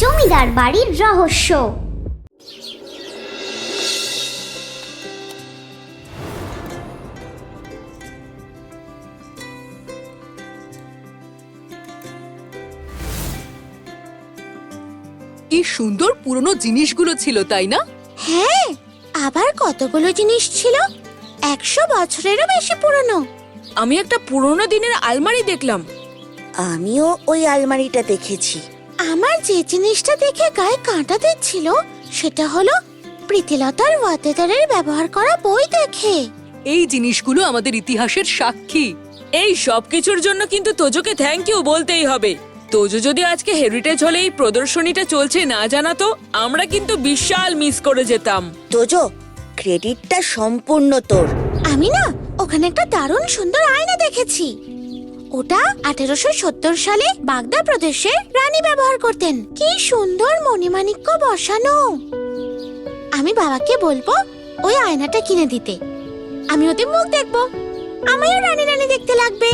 জমিদার বাড়ির রহস্য। কি সুন্দর পুরনো জিনিসগুলো ছিল তাই না? হ্যাঁ আবার কতগুলো জিনিস ছিল? একশো বছরেরও বেশি পুরনো। আমি একটা পুরোনো দিনের আলমারি দেখলাম। আমিও ওই আলমারিটা দেখেছি। আমার যে জিনিসটা দেখে গায়ে কাঁটা দিচ্ছিল সেটা হলো প্রীতিলতার ওয়াতেদারের ব্যবহার করা বই দেখে। এই জিনিসগুলো আমাদের ইতিহাসের সাক্ষী। এই সব কিছুর জন্য কিন্তু তোজোকে থ্যাংক ইউ বলতেই হবে। তোজো যদি আজকে হেরিটেজ হলে এই প্রদর্শনীটা চলছে না জানাতো আমরা কিন্তু বিশাল মিস করে যেতাম। তোজো ক্রেডিটটা সম্পূর্ণ তোর। আমি না ওখানে একটা দারুণ সুন্দর আয়না দেখেছি। ওটা আঠেরোশো সত্তর সালে বাগদা প্রদেশে রানী ব্যবহার করতেন। কি সুন্দর মণিমাণিক্য বসানো। আমি বাবাকে বলব ওই আয়নাটা কিনে দিতে। আমি ওতে মুখ দেখব। আমিও রানী রানী দেখতে লাগবে।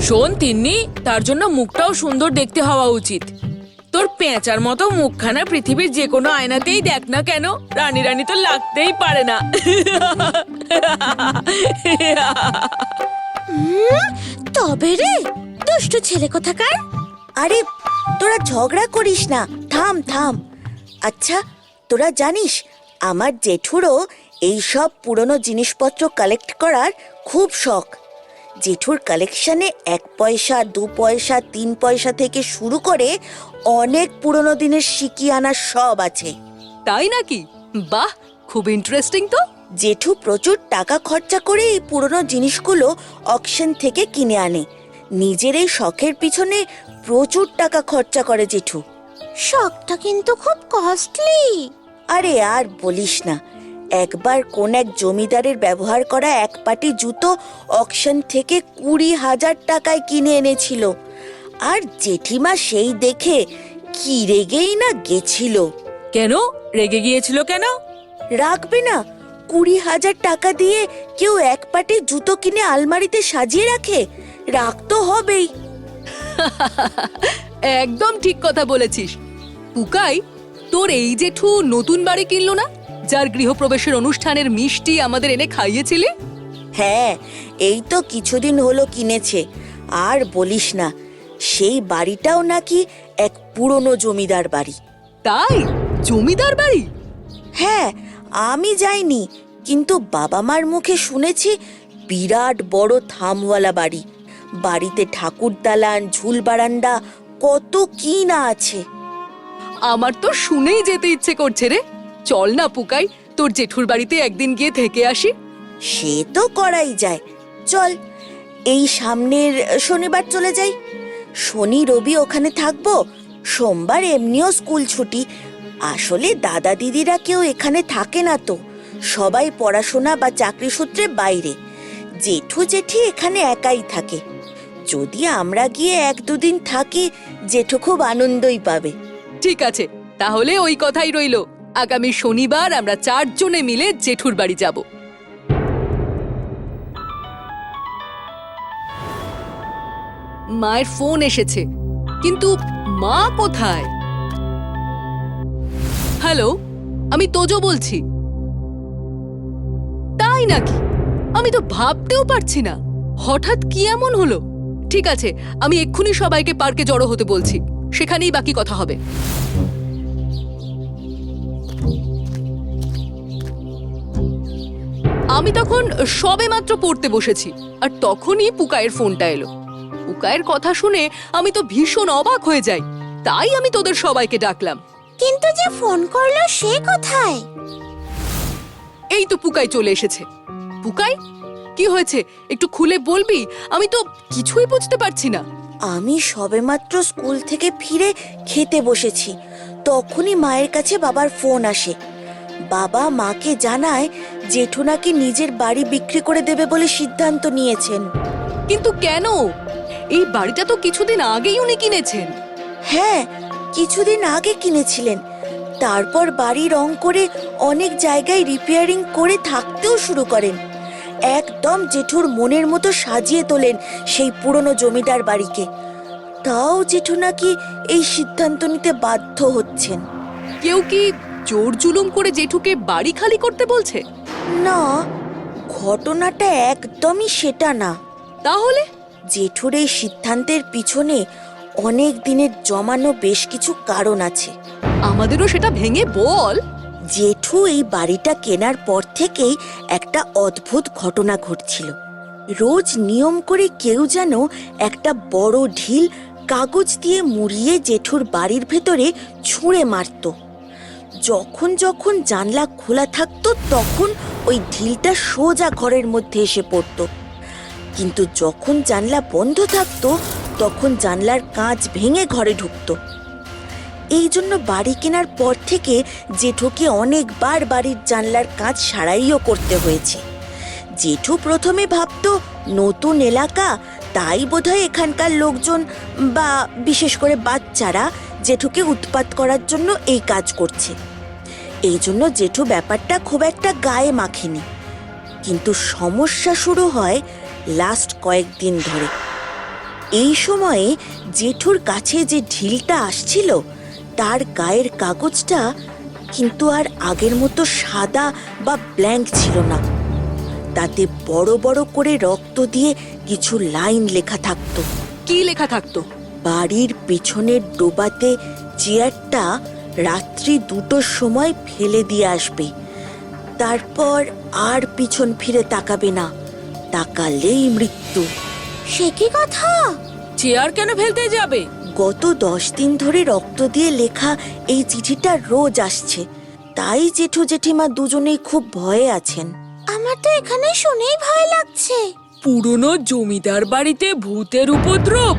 শোন তিন্নি তার জন্য মুখটাও সুন্দর দেখতে হওয়া উচিত। তোর পেঁচার মতো মুখখানা পৃথিবীর যে কোনো আয়নাতেই দেখ না কেন রানী রানী তো লাগতেই পারে না। তবে রে দুষ্টু ছেলে কোথাকার? আরে তোরা ঝগড়া করিস না থাম থাম। আচ্ছা তোরা জানিস আমার জেঠুরও এই সব পুরনো জিনিসপত্র কালেক্ট করার খুব শখ। জেঠুর কালেকশনে এক পয়সা দু পয়সা তিন পয়সা থেকে শুরু করে অনেক পুরনো দিনের সিকিয়ানা সব আছে। তাই নাকি? বাহ খুব ইন্টারেস্টিং তো। জেঠু প্রচুর টাকা খরচা করে এই পুরনো জিনিসগুলো অকশন থেকে কিনে আনে। নিজের এই শখের পিছনে প্রচুর টাকা খরচা করে জেঠু। শখটা কিন্তু খুব কস্টলি আরে আর বলিস না একবার কোন এক জমিদারের ব্যবহার করা এক পাটি জুতো অকশন থেকে কুড়ি হাজার টাকায় কিনে এনেছিল। আর জেঠিমা সেই দেখে কি রেগেই না গেছিল। কেন? রেগে গিয়েছিল কেন? রাখবে না কুড়ি হাজার টাকা দিয়ে কেউ এক পাটে জুতো কিনে আলমারিতে সাজিয়ে রাখে? রাখ তো হবেই। একদম ঠিক কথা বলেছিস। পুকাই তোর এই জেঠু নতুন বাড়ি কিনলো না? যার গৃহপ্রবেশের অনুষ্ঠানের মিষ্টি আমাদের এনে খাইয়েছিলি? হ্যাঁ এই তো কিছুদিন হলো কিনেছে। আর বলিস না সেই বাড়িটাও নাকি এক পুরনো জমিদার বাড়ি। তাই? জমিদার বাড়ি? হ্যাঁ আমি যাইনি কিন্তু বাবা মার মুখে শুনেছি বিরাট বড় থামওয়ালা বাড়ি। বাড়িতে ঠাকুর দালান ঝুল বারান্দা কত কি না আছে। আমার তো শুনেই যেতে ইচ্ছে করছে রে। চল না পুকাই তোর জেঠুর বাড়িতে একদিন গিয়ে থেকে আসি। সে তো করাই যায়। চল এই সামনের শনিবার চলে যাই। শনি রবি ওখানে থাকব সোমবার এমনিও স্কুল ছুটি। আসলে দাদা দিদিরা কেউ এখানে থাকে না তো। সবাই পড়াশোনা বা চাকরি সূত্রে বাইরে। জেঠু জেঠি এখানে একাই থাকে। যদি আমরা গিয়ে এক দুদিন থাকি, জেঠু খুব আনন্দই পাবে। ঠিক আছে, তাহলে ওই কথাই রইল। আগামী শনিবার আমরা চারজনে মিলে জেঠুর বাড়ি যাব। মায়ের ফোন এসেছে। কিন্তু মা কোথায়? হ্যালো, আমি তোজো বলছি। তাই নাকি? আমি তো ভাবতেও পারছি না। হঠাৎ কি এমন হলো? ঠিক আছে, আমি এক্ষুনি সবাইকে পার্কে জড়ো হতে বলছি। সেখানেই বাকি কথা হবে। আমি তখন সবে মাত্র পড়তে বসেছি, আর তখনই পুকায়ের ফোনটা এলো। পুকায়ের কথা শুনে আমি তো ভীষণ অবাক হয়ে যাই। তাই আমি তোদের সবাইকে ডাকলাম। কিন্তু যে ফোন করল সে কোথায়? এই তো পুকাই চলে এসেছে। পুকাই? কি হয়েছে? একটু খুলে বলবি? আমি তো কিছুই বুঝতে পারছি না। আমি সবেমাত্র স্কুল থেকে ফিরে খেতে বসেছি। তখনই মায়ের কাছে বাবার ফোন আসে। বাবা মাকে জানায় জেঠু নাকি নিজের বাড়ি বিক্রি করে দেবে বলে সিদ্ধান্ত নিয়েছেন। কিন্তু কেন? এই বাড়িটা তো কিছুদিন আগেই উনি কিনেছেন। হ্যাঁ কিছুদিন আগে কিনেছিলেন। তারপর বাড়ি রং করে অনেক জায়গায় রিপেয়ারিং করে থাকতেও শুরু করেন। একদম জেঠুর মনের মতো সাজিয়ে তোলেন সেই পুরনো জমিদার বাড়িকে। তাও জেঠু নাকি এই সিদ্ধান্ত নিতে বাধ্য হচ্ছেন। কেউ কি জোর জুলুম করে জেঠুকে বাড়ি খালি করতে বলছে? না ঘটনাটা একদমই সেটা না। তাহলে? জেঠুর এই সিদ্ধান্তের পিছনে অনেক দিনের জমানো বেশ কিছু কারণ আছে। আমাদেরও সেটা ভেঙে বল। জেঠু এই বাড়িটা কেনার পর থেকেই একটা অদ্ভুত ঘটনা ঘটছিল। রোজ নিয়ম করে কেউ যেন একটা বড় ঢিল কাগজ দিয়ে মুড়িয়ে জেঠুর বাড়ির ভেতরে ছুঁড়ে মারত। যখন যখন জানলা খোলা থাকতো তখন ওই ঢিলটা সোজা ঘরের মধ্যে এসে পড়তো। কিন্তু যখন জানলা বন্ধ থাকতো তখন জানলার কাঁচ ভেঙে ঘরে ঢুকতো। এই জন্য বাড়ি কেনার পর থেকে জেঠুকে অনেকবার বাড়ির জানলার কাঁচ সারাইও করতে হয়েছে। জেঠু প্রথমে ভাবতো, নতুন এলাকা, তাই বোধহয় এখানকার লোকজন বা বিশেষ করে বাচ্চারা জেঠুকে উৎপাত করার জন্য এই কাজ করছে। এই জন্য জেঠু ব্যাপারটা খুব একটা গায়ে মাখেনি। কিন্তু সমস্যা শুরু হয় লাস্ট কয়েকদিন ধরে। এই সময়ে জেঠুর কাছে যে ঢিলটা আসছিল তার গায়ের কাগজটা কিন্তু আর আগের মতো সাদা বা ব্ল্যাঙ্ক ছিল না। তাতে বড় বড় করে রক্ত দিয়ে কিছু লাইন লেখা থাকতো। কি লেখা থাকতো? বাড়ির পেছনের ডোবাতে চেয়ারটা রাত্রি দুটোর সময় ফেলে দিয়ে আসবে। তারপর আর পিছন ফিরে তাকাবে না। তাকালেই মৃত্যু। সে কি কথা? চেয়ার কেন ফেলতে যাবে? গত দশ দিন ধরে রক্ত দিয়ে লেখা এই চিঠিটা রোজ আসছে। তাই জেঠু জেঠিমা দুজনেই খুব ভয়ে আছেন। আমার তো এখানে শুনেই ভয় লাগছে। পুরনো জমিদার বাড়িতে ভূতের উপদ্রব?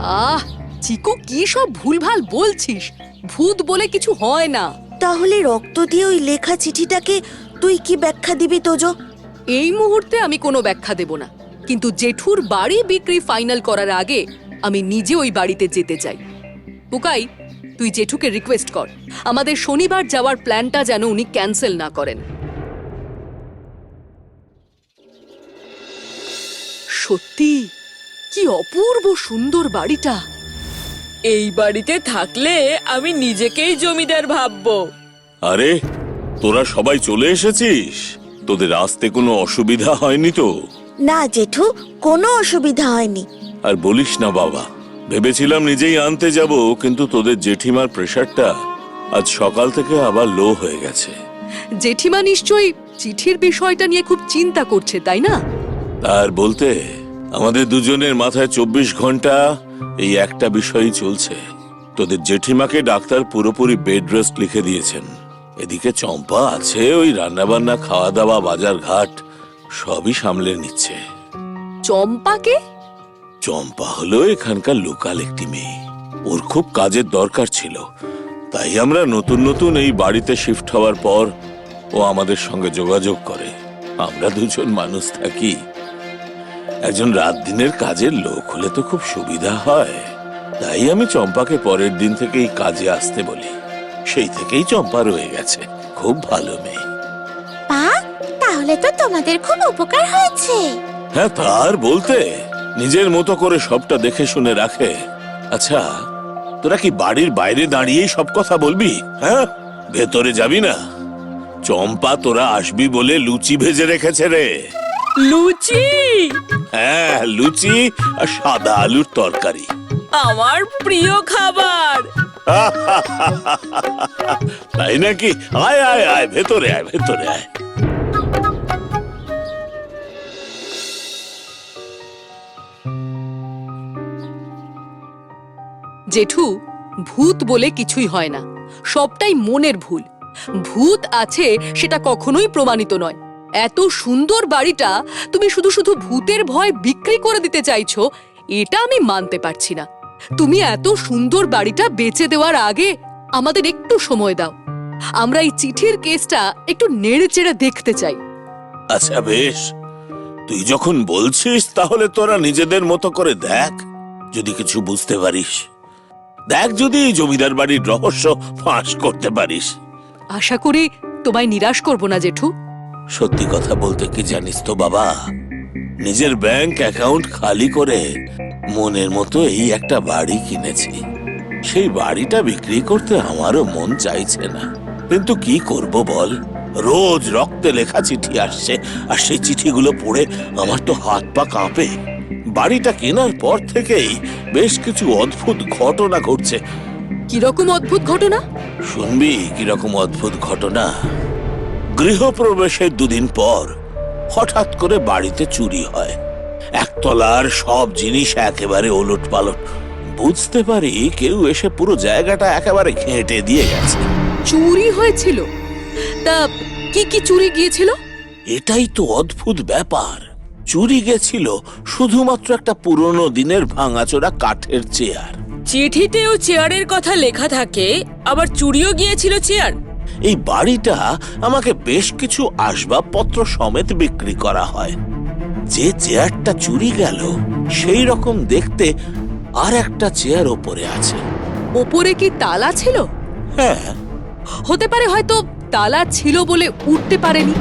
আহ চিকু কি সব ভুলভাল বলছিস? ভূত বলে কিছু হয় না। তাহলে রক্ত দিয়ে ওই লেখা চিঠিটাকে তুই কি ব্যাখ্যা দিবি তোজো? এই মুহূর্তে আমি কোনো ব্যাখ্যা দেব না। কিন্তু জেঠুর বাড়ি বিক্রি ফাইনাল করার আগে আমি নিজে ওই বাড়িতে যেতে চাই। পুকাই তুই জেঠুকে রিকোয়েস্ট কর। আমাদের শনিবার যাওয়ার প্ল্যানটা যেন উনি ক্যান্সেল না করেন। সত্যি? কি অপূর্ব সুন্দর বাড়িটা। এই বাড়িতে থাকলে আমি নিজেকেই জমিদার ভাববো। আরে, তোরা সবাই চলে এসেছিস? তোদের আসতে কোনো অসুবিধা হয়নি তো? না জেঠু কোনো অসুবিধা হয়নি। আর বলিস না বাবা ভেবেছিলাম নিজেই আনতে যাব কিন্তু তোদের জেঠিমার প্রেশারটা আজ সকাল থেকে আবার লো হয়ে গেছে। জেঠিমা নিশ্চয়ই চিঠির বিষয়টা নিয়ে খুব চিন্তা করছে তাই না? আর বলতে আমাদের দুজনের মাথায় চব্বিশ ঘণ্টা এই একটা বিষয়ই চলছে। তোদের জেঠিমাকে ডাক্তার পুরোপুরি বেড রেস্ট লিখে দিয়েছেন। এদিকে চম্পা আছে ওই রান্নাবান্না খাওয়া দাওয়া বাজার ঘাট সবই সামলে নিচ্ছে। চম্পাকে? চম্পা হলো এখানকার লোকাল একটি মেয়ে। ওর খুব কাজের দরকার ছিল। তাই আমরা নতুন নতুন এই বাড়িতে শিফট হওয়ার পর ও আমাদের সঙ্গে যোগাযোগ করে। আমরা দুজন মানুষ থাকি। একজন রাত দিনের কাজের লোক হলে তো খুব সুবিধা হয়। তাই আমি চম্পাকে পরের দিন থেকেই কাজে আসতে বলি। সেই থেকেই চম্পা রয়ে গেছে। খুব ভালো মেয়ে। তাহলে তো তোমাদের খুব উপকার হয়েছে। হ্যাঁ তার বলতে নিজের মতো করে সবটা দেখে শুনে রাখে। আচ্ছা তোরা কি বাড়ির বাইরে দাঁড়িয়েই সব কথা বলবি? হ্যাঁ ভেতরে যাবি না। চম্পা তোরা আসবি বলে লুচি ভেজে রেখেছে রে। লুচি? হ্যাঁ লুচি আর সাদা আলুর তরকারি। আমার প্রিয় খাবার। তাই নাকি? আয় আয় আয় ভেতরে আয় ভেতরে আয়। জেঠু, ভূত বলে কিছুই হয় না। সবটাই মনের ভুল। ভূত আছে সেটা কখনোই প্রমাণিত নয়। এত সুন্দর বাড়িটা তুমি শুধু শুধু ভূতের ভয় বিক্রি করে দিতে চাইছো, এটা আমি মানতে পারছি না। তুমি এত সুন্দর বাড়িটা বেচে দেওয়ার আগে আমাদের একটু সময় দাও। আমরা এই চিঠির কেসটা একটু নেড়ে চেড়ে দেখতে চাই। আচ্ছা বেশ। তুই যখন বলছিস, তাহলে তোরা নিজেদের মতো করে দেখ। যদি কিছু বুঝতে পারিস। দেখ যদি জমিদার বাড়ির রহস্য ফাঁস করতে পারিস। আশা করি তোমায় নিরাশ করব না জেঠু। সত্যি কথা বলতে কি জানিস তো বাবা? নিজের ব্যাংক অ্যাকাউন্ট খালি করে মনের মতো এই একটা বাড়ি কিনেছি। সেই বাড়িটা বিক্রি করতে আমারও মন চাইছে না। কিন্তু কি করব বল? রোজ রক্তে লেখা চিঠি আসছে আর সেই চিঠিগুলো পড়ে আমার তো হাত পা কাঁপে। বাড়িটা কেনার পর থেকেই বেশ কিছু অদ্ভুত ঘটনা ঘটছে। কীরকম অদ্ভুত ঘটনা? শুনবি কীরকম অদ্ভুত ঘটনা। গৃহপ্রবেশের দুদিন পর হঠাৎ করে বাড়িতে চুরি হয়। একতলার সব জিনিস একেবারে ওলট পালট বুঝতে পারি কেউ এসে পুরো জায়গাটা একেবারে ঘেঁটে দিয়ে গেছে। চুরি হয়েছিল? তা কি কি চুরি গিয়েছিল? এটাই তো অদ্ভুত ব্যাপার। চুরি গেছিল শুধুমাত্র একটা পুরনো দিনের ভাঙাচোরা কাঠের চেয়ার। চিঠিতেও চেয়ারের কথা লেখা থাকে আবার চুরিও গিয়েছিল চেয়ার। এই বাড়িটা আমাকে বেশ কিছু আসবাবপত্র সমেত বিক্রি করা হয়। যে চেয়ারটা চুরি গেল সেই রকম দেখতে আর একটা চেয়ার ওপরে আছে। ওপরে কি তালা ছিল? হ্যাঁ। হতে পারে হয়তো তালা ছিল বলে উঠতে পারেনি।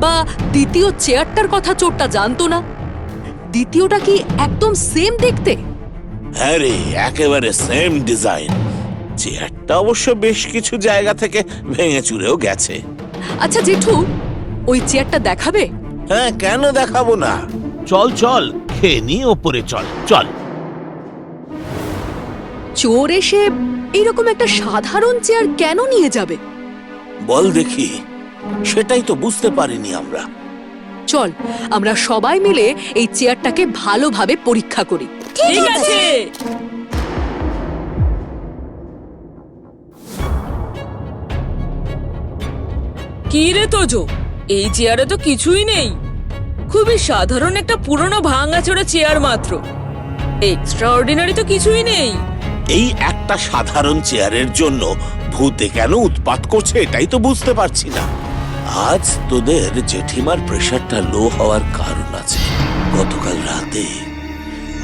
বা দ্বিতীয় চেয়ারটার কথা চোরটা জানতো না? দ্বিতীয়টা কি একদম সেম দেখতে? হ্যাঁ রে একেবারে সেম ডিজাইন চেয়ারটা অবশ্য বেশ কিছু জায়গা থেকে ভেঙে চুরেও গেছে। আচ্ছা জেঠু ওই চেয়ারটা দেখাবে? হ্যাঁ কেন দেখাবো না? চল চল খেয়ে নিয়ে ওপরে চল চল। চোর এসে এইরকম একটা সাধারণ চেয়ার কেন নিয়ে যাবে? বল দেখি। সেটাই তো বুঝতে পারিনি আমরা। চল আমরা সবাই মিলে এই চেয়ারটাকে ভালোভাবে পরীক্ষা করি। ঠিক আছে। কি রে তোজো? এই চেয়ারে তো কিছুই নেই। খুবই সাধারণ একটা পুরনো ভাঙাচোরা চেয়ার মাত্র। এক্সট্রা অর্ডিনারি তো কিছুই নেই। এই একটা সাধারণ চেয়ারের জন্য ভূতে কেন উৎপাত করছে এটাই তো বুঝতে পারছি না। আজ তোদের জেঠিমার প্রেশারটা লো হওয়ার কারণ আছে। গতকাল রাতে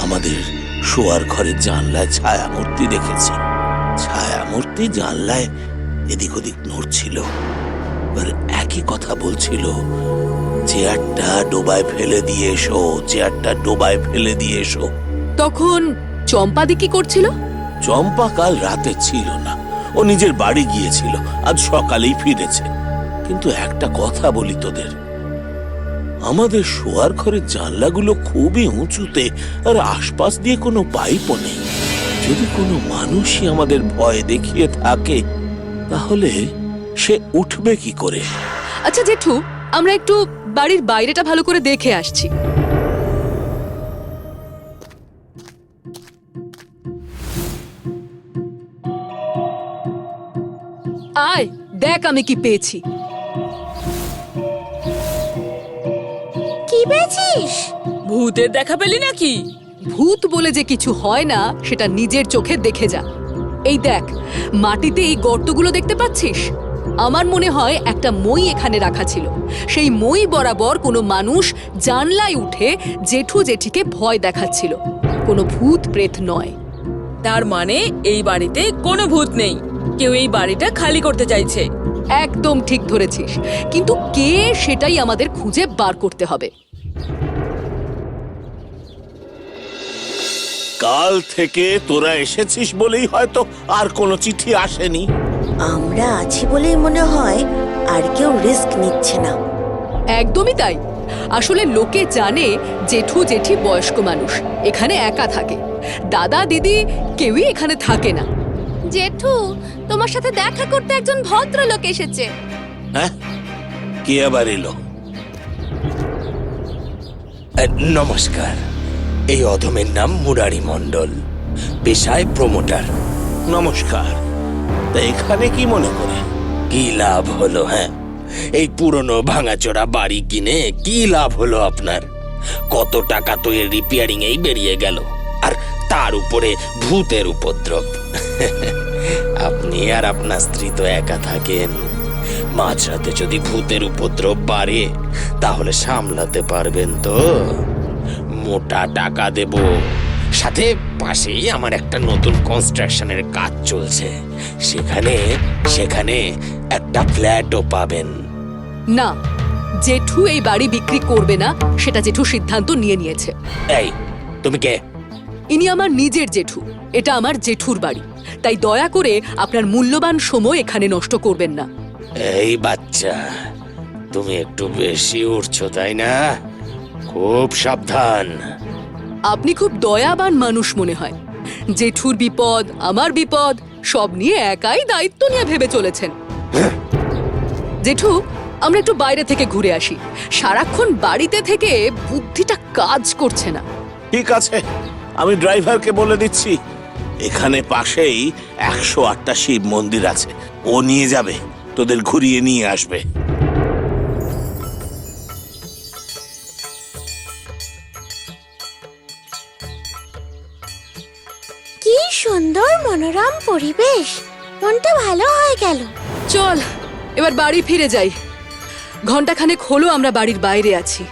আমাদের শোয়ার ঘরের জানলায় ছায়ামূর্তি দেখেছি। ছায়ামূর্তি জানলায় এদিক ওদিক নড়ছিল। আর একই কথা বলছিল চেয়ারটা ডোবায় ফেলে দিয়ে এসো চেয়ারটা ডোবায় ফেলে দিয়ে এসো। তখন চম্পা চম্পাদি কি করছিল? চম্পা কাল রাতে ছিল না। ও নিজের বাড়ি গিয়েছিল। আজ সকালেই ফিরেছে। কিন্তু একটা কথা বলি তোদের। আমাদের শোয়ার ঘরের জানলাগুলো খুবই উঁচুতে, আর আশপাশ দিয়ে কোনো পাইপও নেই। যদি কোনো মানুষই আমাদের ভয় দেখিয়ে থাকে, তাহলে সে উঠবে কি করে? আচ্ছা জেঠু, আমরা একটু বাড়ির বাইরেটা ভালো করে দেখে আসছি। আয়, দেখ আমি কি পেয়েছি। পেয়েছিস ভূতের দেখা পেলি নাকি? ভূত বলে যে কিছু হয় না সেটা নিজের চোখে দেখে যা। এই দেখ মাটিতে এই গর্তগুলো দেখতে পাচ্ছিস? আমার মনে হয় একটা মই এখানে রাখা ছিল। সেই মই বরাবর কোনো মানুষ জানলায় উঠে জেঠু জেঠিকে ভয় দেখাচ্ছিল। কোনো ভূত প্রেত নয়। তার মানে এই বাড়িতে কোনো ভূত নেই। কেউ এই বাড়িটা খালি করতে চাইছে। একদম ঠিক ধরেছিস। কিন্তু কে সেটাই আমাদের খুঁজে বার করতে হবে? কাল থেকে তোরা এসেছিস বলেই হয়তো আর কোনো চিঠি আসেনি। আমরা আছি বলেই মনে হয় আর কেউ রিস্ক নিচ্ছে না। একদমই তাই। আসলে লোকে জানে জেঠু জেঠি বয়স্ক মানুষ এখানে একা থাকে। দাদা দিদি কেউই এখানে থাকে না। জেঠু তোমার সাথে দেখা করতে একজন ভদ্রলোক এসেছে। হ্যাঁ? কে আবার এলো? নমস্কার। এই অধমের নাম মুরারি মণ্ডল পেশায় প্রমোটার নমস্কার। তা এখানে কি মনে করে? কি লাভ হলো হ্যাঁ? এই পুরনো ভাঙাচোরা বাড়ি কিনে কি লাভ হলো আপনার? কত টাকা তো এর রিপেয়ারিং এই বেরিয়ে গেল আর তার উপরে ভূতের উপদ্রব। আপনি আর আপনার স্ত্রী তো একা থাকেন। মাঝরাতে যদি ভূতের উপদ্রব বাড়ে তাহলে সামলাতে পারবেন তো? মোটা টাকা দেব। সাথে পাশেই আমার একটা নতুন কনস্ট্রাকশনের কাজ চলছে। সেখানে সেখানে একটা ফ্ল্যাটও পাবেন। না জেঠু এই বাড়ি বিক্রি করবে না সেটা জেঠু সিদ্ধান্ত নিয়ে নিয়েছে। এই তুমি কে? ইনি আমার নিজের জেঠু এটা আমার জেঠুর বাড়ি। তাই দয়া করে আপনার মূল্যবান সময় এখানে নষ্ট করবেন না। এই বাচ্চা তুমি একটু বেশি উঠছো তাই না? খুব সাবধান। আপনি খুব দয়াবান মানুষ মনে হয়। জেঠুর বিপদ আমার বিপদ সব নিয়ে একাই দায়িত্ব নিয়ে ভেবে চলেছেন। জেঠু আমরা একটু বাইরে থেকে ঘুরে আসি। সারাক্ষণ বাড়িতে থেকে বুদ্ধিটা কাজ করছে না। ঠিক আছে আমি ড্রাইভারকে বলে দিচ্ছি। এখানে পাশেই একশো আটটা শিব মন্দির আছে। ও নিয়ে যাবে তোদের ঘুরিয়ে নিয়ে আসবে। সুন্দর মনোরম পরিবেশ। মনটা ভালো হয়ে গেল। চল এবার বাড়ি ফিরে যাই। ঘন্টাখানেক হলো আমরা বাড়ির বাইরে আছি।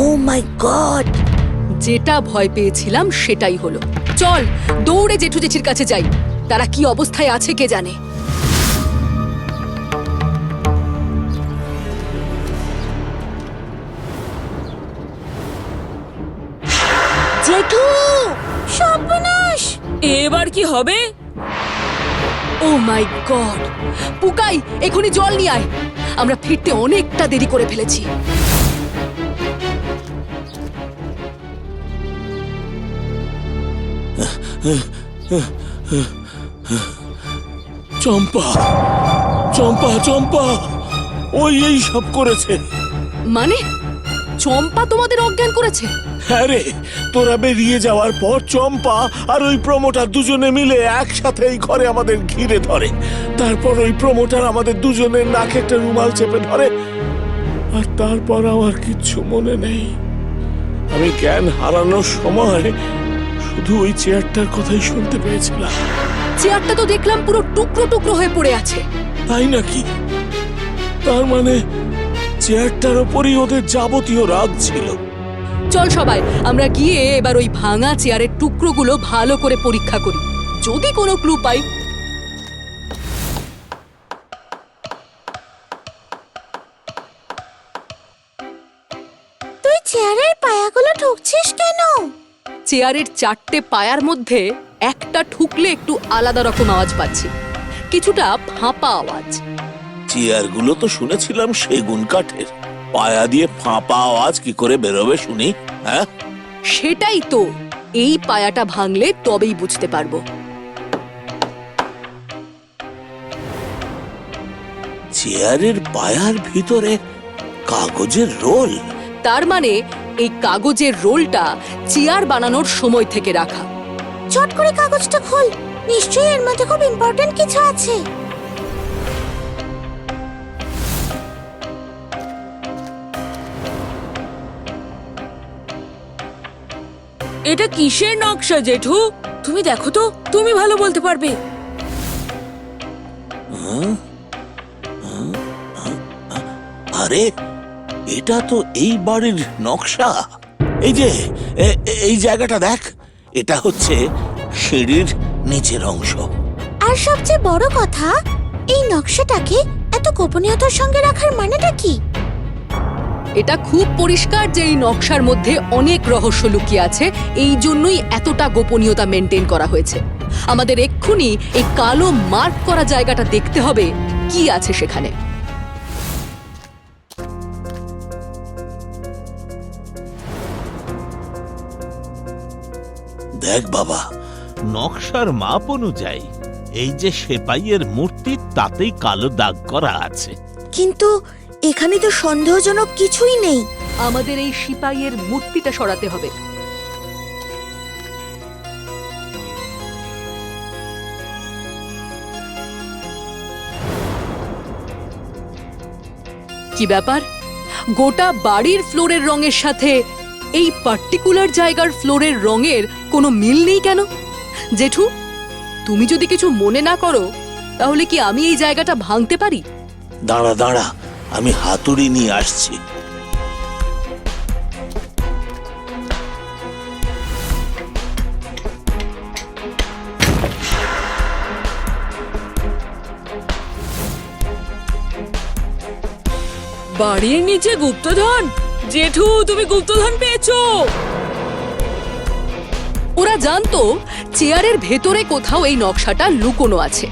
ও মাই গড যেটা ভয় পেয়েছিলাম সেটাই হলো। চল দৌড়ে জেঠু জেঠির কাছে যাই। তারা কি অবস্থায় আছে কে জানে? এবার কি হবে? ও মাই গড। পুকাই এখনই জল নিয়ে আয়। আমরা ফিরতে অনেকটা দেরি করে ফেলেছি। চম্পা চম্পা চম্পা ওই এই সব করেছে। মানে? চম্পা তোমাদের অজ্ঞান করেছে? হ্যাঁ রে তোরা বেরিয়ে যাওয়ার পর চম্পা আর ওই প্রমোটার দুজনে মিলে একসাথে এই ঘরে আমাদের ঘিরে ধরে। তারপর ওই প্রমোটার আমাদের দুজনের নাকে একটা রুমাল চেপে ধরে। আর তারপর আমার কিচ্ছু মনে নেই। আমি জ্ঞান হারানোর সময় শুধু ওই চেয়ারটার কথাই শুনতে পেয়েছিলাম। চেয়ারটা তো দেখলাম পুরো টুকরো টুকরো হয়ে পড়ে আছে। তাই নাকি? তার মানে চেয়ারটার ওপরই ওদের যাবতীয় রাগ ছিল। চল সবাই আমরা গিয়ে এবার ওই ভাঙা চেয়ারের টুকরোগুলো ভালো করে পরীক্ষা করি। যদি কোনো ক্লু পাই। তুই চেয়ারের পায়াগুলো ঠুকছিস কেন? চেয়ারের চারটে পায়ার মধ্যে একটা ঠুকলে একটু আলাদা রকম আওয়াজ পাচ্ছি। কিছুটা ফাঁপা আওয়াজ। চেয়ারগুলো তো শুনেছিলাম সেগুন কাঠের। পায়া দিয়ে ফাঁপা আওয়াজ কি করে বেরোবে শুনি হ্যাঁ? সেটাই তো। এই পায়াটা ভাঙলে তবেই বুঝতে পারব। চেয়ারের পায়ার ভিতরে কাগজের রোল। তার মানে এই কাগজের রোলটা চেয়ার বানানোর সময় থেকে রাখা। চট করে কাগজটা খোল। নিশ্চয়ই এর মধ্যে খুব ইম্পর্টেন্ট কিছু আছে। এটা কিসের নকশা জেঠু? তুমি দেখো তো তুমি ভালো বলতে পারবে। আরে এটা তো এই বাড়ির নকশা। এই যে এই জায়গাটা দেখ এটা হচ্ছে সিঁড়ির নিচের অংশ। আর সবচেয়ে বড় কথা এই নকশাটাকে এত গোপনীয়তার সঙ্গে রাখার মানেটা কি? এটা খুব পরিষ্কার যে এই নকশার মধ্যে অনেক রহস্য লুকিয়ে আছে। এই জন্যই এতটা গোপনীয়তা মেনটেন করা হয়েছে। আমাদের এক্ষুনি এই কালো মার্ক করা জায়গাটা দেখতে হবে কি আছে সেখানে। দেখ বাবা নকশার মাপ অনুযায়ী এই যে সেপাইয়ের মূর্তি তাতেই কালো দাগ করা আছে। কিন্তু এখানে তো সন্দেহজনক কিছুই নেই। আমাদের এই সিপাইয়ের মূর্তিটা সরাতে হবে। কি ব্যাপার? গোটা বাড়ির ফ্লোরের রঙের সাথে এই পার্টিকুলার জায়গার ফ্লোরের রঙের কোনো মিল নেই কেন? জেঠু তুমি যদি কিছু মনে না করো তাহলে কি আমি এই জায়গাটা ভাঙতে পারি? দাঁড়া দাঁড়া। আমি হাতুড়ি নিয়ে আসছি। বাড়ির নিচে গুপ্তধন? জেঠু তুমি গুপ্তধন পেয়েছ। ওরা জানতো চেয়ারের ভেতরে কোথাও এই নকশাটা লুকোনো আছে।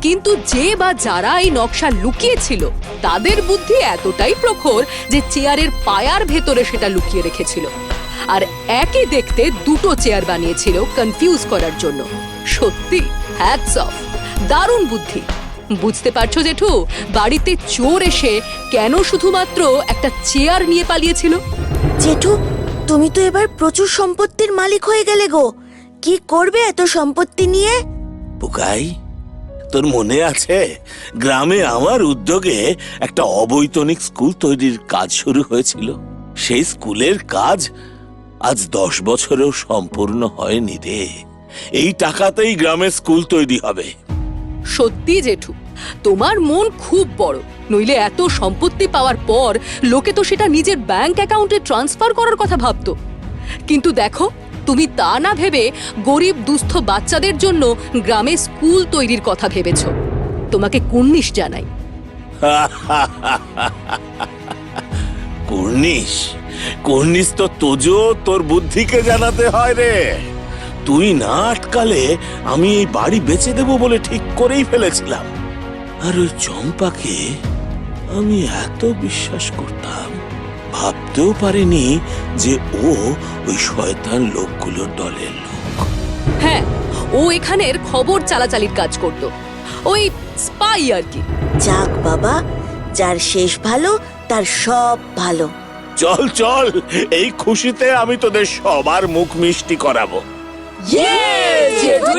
কিন্তু যে বা যারা এই নকশা লুকিয়েছিল তাদের বুদ্ধি এতটাই প্রখর যে চেয়ারের পায়ার ভেতরে সেটা লুকিয়ে রেখেছিল। আর একই দেখতে দুটো চেয়ার বানিয়েছিল কনফিউজ করার জন্য। সত্যি হ্যাটস অফ দারুণ বুদ্ধি। বুঝতে পারছ জেঠু বাড়িতে চোর এসে কেন শুধুমাত্র একটা চেয়ার নিয়ে পালিয়েছিল? জেঠু তুমি তো এবার প্রচুর সম্পত্তির মালিক হয়ে গেলে গো। কি করবে এত সম্পত্তি নিয়ে? বুকাই। তোর মনে আছে? গ্রামে আমার উদ্যোগে একটা অবৈতনিক স্কুল তৈরির কাজ শুরু হয়েছিল। সেই স্কুলের কাজ আজ দশ বছরেও সম্পূর্ণ হয়নি রে। এই টাকাতেই গ্রামে স্কুল তৈরি হবে। সত্যি জেঠু, তোমার মন খুব বড়। নইলে এত সম্পত্তি পাওয়ার পর লোকে তো সেটা নিজের ব্যাংক অ্যাকাউন্টে ট্রান্সফার করার কথা ভাবতো। কিন্তু দেখো তুমি তা না ভেবে গরিব, দুস্থ বাচ্চাদের জন্য গ্রামে স্কুল তৈরির কথা ভেবেছ। তোমাকে কুর্নিশ জানাই। কুর্নিশ? কুর্নিশ তো তোজো, তোর বুদ্ধিকে জানাতে হয় রে। তুই না আটকালে আমি এই বাড়ি বেচে দেব বলে ঠিক করেই ফেলেছিলাম। আর ওই চম্পাকে আমি এত বিশ্বাস করতাম। ভাবতেও পারেনি যে ও ওই শয়তান লোকগুলোর দলের লোক। হ্যাঁ ও এখানের খবর চালাচালির কাজ করত। ওই স্পাই আর কি। যাক বাবা যার শেষ ভালো তার সব ভালো। চল চল এই খুশিতে আমি তোদের সবার মুখ মিষ্টি করাবো। জেঠু